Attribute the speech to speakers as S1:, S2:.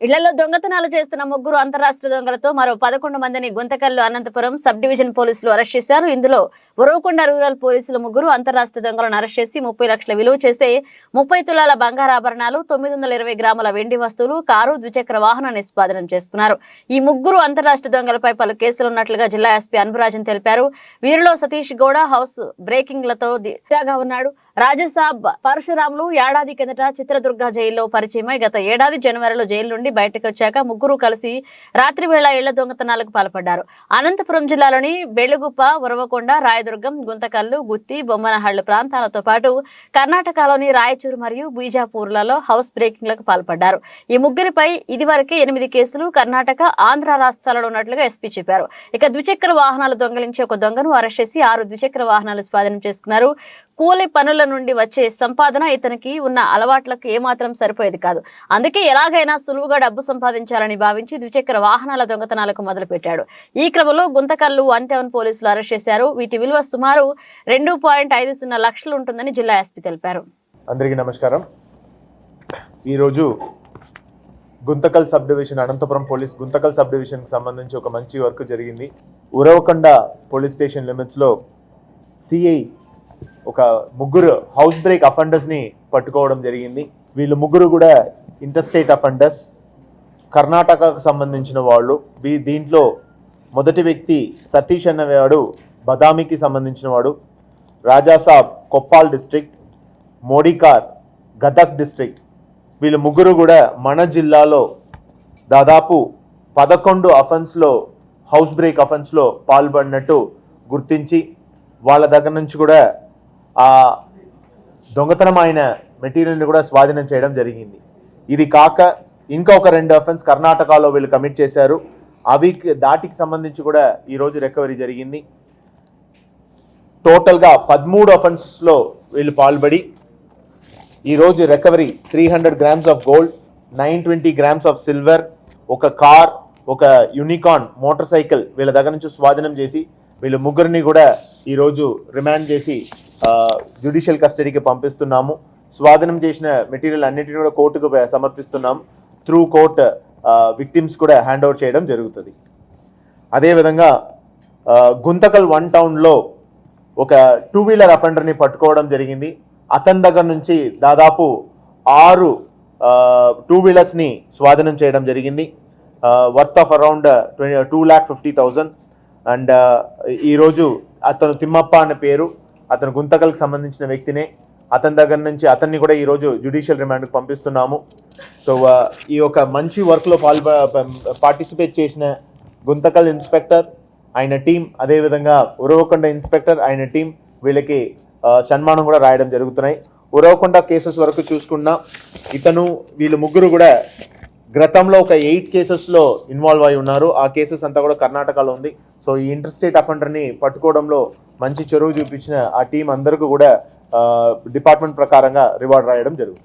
S1: ఇళ్ళలో దొంగతనాలు చేస్తున్న ముగ్గురు అంతరాష్ట్ర దొంగలతో మరో పదకొండు మందిని గుంతకల్లు అనంతపురం సబ్ డివిజన్ పోలీసులు అరెస్ట్ చేశారు. ఇందులో ఉరవకొండ రూరల్ పోలీసులు ముగ్గురు అంతరాష్ట్ర దొంగలను అరెస్ట్ చేసి ముప్పై లక్షల విలువ చేసే ముప్పై తులాల బంగారాభరణాలు తొమ్మిది వందల ఇరవై గ్రాముల వెండి వస్తువులు కారు ద్విచక్ర వాహనాన్ని స్వాధీనం చేసుకున్నారు. ఈ ముగ్గురు అంతరాష్ట్ర దొంగలపై పలు కేసులు ఉన్నట్లుగా జిల్లా ఎస్పీ అన్బురాజన్ తెలిపారు. వీరిలో సతీష్ గౌడ హౌస్ బ్రేకింగ్లతో దిట్టగా ఉన్నాడు. రాజసాబ్ పరశురాములు ఏడాది కిందట చిత్రదుర్గ జైల్లో పరిచయమై గత ఏడాది జనవరిలో జైలు నుండి బయటకు వచ్చాక ముగ్గురు కలిసి రాత్రి వేళ ఇళ్ళ దొంగతనాలకు పాల్పడ్డారు. అనంతపురం జిల్లాలోని బెలుగుప్ప ఉరవకొండ రాయదుర్గం గుంతకల్లు గుత్తి బొమ్మనహళ్ళు ప్రాంతాలతో పాటు కర్ణాటకలోని రాయచూరు మరియు బీజాపూర్లలో హౌస్ బ్రేకింగ్లకు పాల్పడ్డారు. ఈ ముగ్గురిపై ఇదివరకే ఎనిమిది కేసులు కర్ణాటక ఆంధ్ర రాష్ట్రాలలో ఉన్నట్లుగా ఎస్పీ చెప్పారు. ఇక ద్విచక్ర వాహనాలు దొంగలించి ఒక దొంగను అరెస్ట్ చేసి ఆరు ద్విచక్ర వాహనాలు స్వాధీనం చేసుకున్నారు. కూలి పనుల నుండి వచ్చే సంపాదన ఇతనికి ఉన్న అలవాట్లకు ఏమాత్రం సరిపోయేది కాదు. అందుకే ఎలాగైనా సులువుగా డబ్బు సంపాదించాలని భావించి ద్విచక్ర వాహనాల దొంగతనాలకు మొదలుపెట్టాడు. ఈ క్రమంలో గుంతకల్లు వన్ టౌన్ పోలీసులు అరెస్ట్ చేశారు. వీటి విలువ సుమారు రెండు పాయింట్ ఐదు సున్నా లక్షలు ఉంటుందని జిల్లా ఎస్పీ తెలిపారు.
S2: అందరికీ నమస్కారం. ఈరోజు Guntakal sub division Anantapur police Guntakal sub డివిజన్కి సంబంధించి ఒక మంచి వర్క్ జరిగింది. ఉరవకొండ పోలీస్ స్టేషన్ లిమిట్స్లో సిఐ ఒక ముగ్గురు హౌస్ బ్రేక్ అఫెండర్స్ని పట్టుకోవడం జరిగింది. వీళ్ళు ముగ్గురు కూడా ఇంటర్స్టేట్ అఫెండర్స్. కర్ణాటకకు సంబంధించిన వాళ్ళు. వీ దీంట్లో మొదటి వ్యక్తి సతీష్ అన్నవాడు బదామికి సంబంధించిన వాడు. Rajasab Koppal district Modikar Gadag district. వీళ్ళు ముగ్గురు కూడా మన జిల్లాలో దాదాపు పదకొండు అఫెన్స్లో హౌస్ బ్రేక్ అఫెన్స్లో పాల్పడినట్టు గుర్తించి వాళ్ళ దగ్గర నుంచి కూడా ఆ దొంగతనం అయిన మెటీరియల్ని కూడా స్వాధీనం చేయడం జరిగింది. ఇది కాక ఇంకా ఒక రెండు అఫెన్స్ కర్ణాటకలో వీళ్ళు కమిట్ చేశారు. అవి దాటికి సంబంధించి కూడా ఈరోజు రికవరీ జరిగింది. టోటల్గా పదమూడు అఫెన్సెస్లో వీళ్ళు పాల్పడి ఈరోజు recovery three hundred grams of gold nine twenty grams of silver ఒక కార్ ఒక యూనికాన్ మోటార్ సైకిల్ వీళ్ళ దగ్గర నుంచి స్వాధీనం చేసి వీళ్ళు ముగ్గురిని కూడా ఈరోజు రిమాండ్ చేసి జ్యుడిషియల్ కస్టడీకి పంపిస్తున్నాము. స్వాధీనం చేసిన మెటీరియల్ అన్నిటిని కూడా కోర్టుకు సమర్పిస్తున్నాం త్రూ కోర్ట్ విక్టిమ్స్ కూడా హ్యాండ్ ఓవర్ చేయడం జరుగుతుంది. అదేవిధంగా గుంతకల్ వన్ టౌన్లో ఒక టూ వీలర్ అఫెండర్ని పట్టుకోవడం జరిగింది. అతని దగ్గర నుంచి దాదాపు ఆరు టూ వీలర్స్ని స్వాధీనం చేయడం జరిగింది. Worth of around two lakh fifty thousand and ఈరోజు అతను తిమ్మప్ప అనే పేరు. అతను గుంతకల్కి సంబంధించిన వ్యక్తినే అతని దగ్గర నుంచి అతన్ని కూడా ఈరోజు జ్యుడిషియల్ రిమాండ్కి పంపిస్తున్నాము. సో ఈ యొక్క మంచి వర్క్లో పాల్ పార్టిసిపేట్ చేసిన గుంతకల్ ఇన్స్పెక్టర్ ఆయన టీం అదేవిధంగా ఉరవకొండ ఇన్స్పెక్టర్ ఆయన టీం వీళ్ళకి సన్మానం కూడా రాయడం జరుగుతున్నాయి. ఉరవకొండ కేసెస్ వరకు చూసుకున్నా ఇతను వీళ్ళు ముగ్గురు కూడా గతంలో ఒక ఎయిట్ కేసెస్లో ఇన్వాల్వ్ అయి ఉన్నారు. ఆ కేసెస్ అంతా కూడా కర్ణాటకలో ఉంది. సో ఈ ఇంటర్ స్టేట్ అఫెండర్ని పట్టుకోవడంలో మంచి చొరవ చూపించిన ఆ టీం అందరికీ కూడా డిపార్ట్మెంట్ ప్రకారంగా రివార్డ్ రాయడం జరుగుతుంది.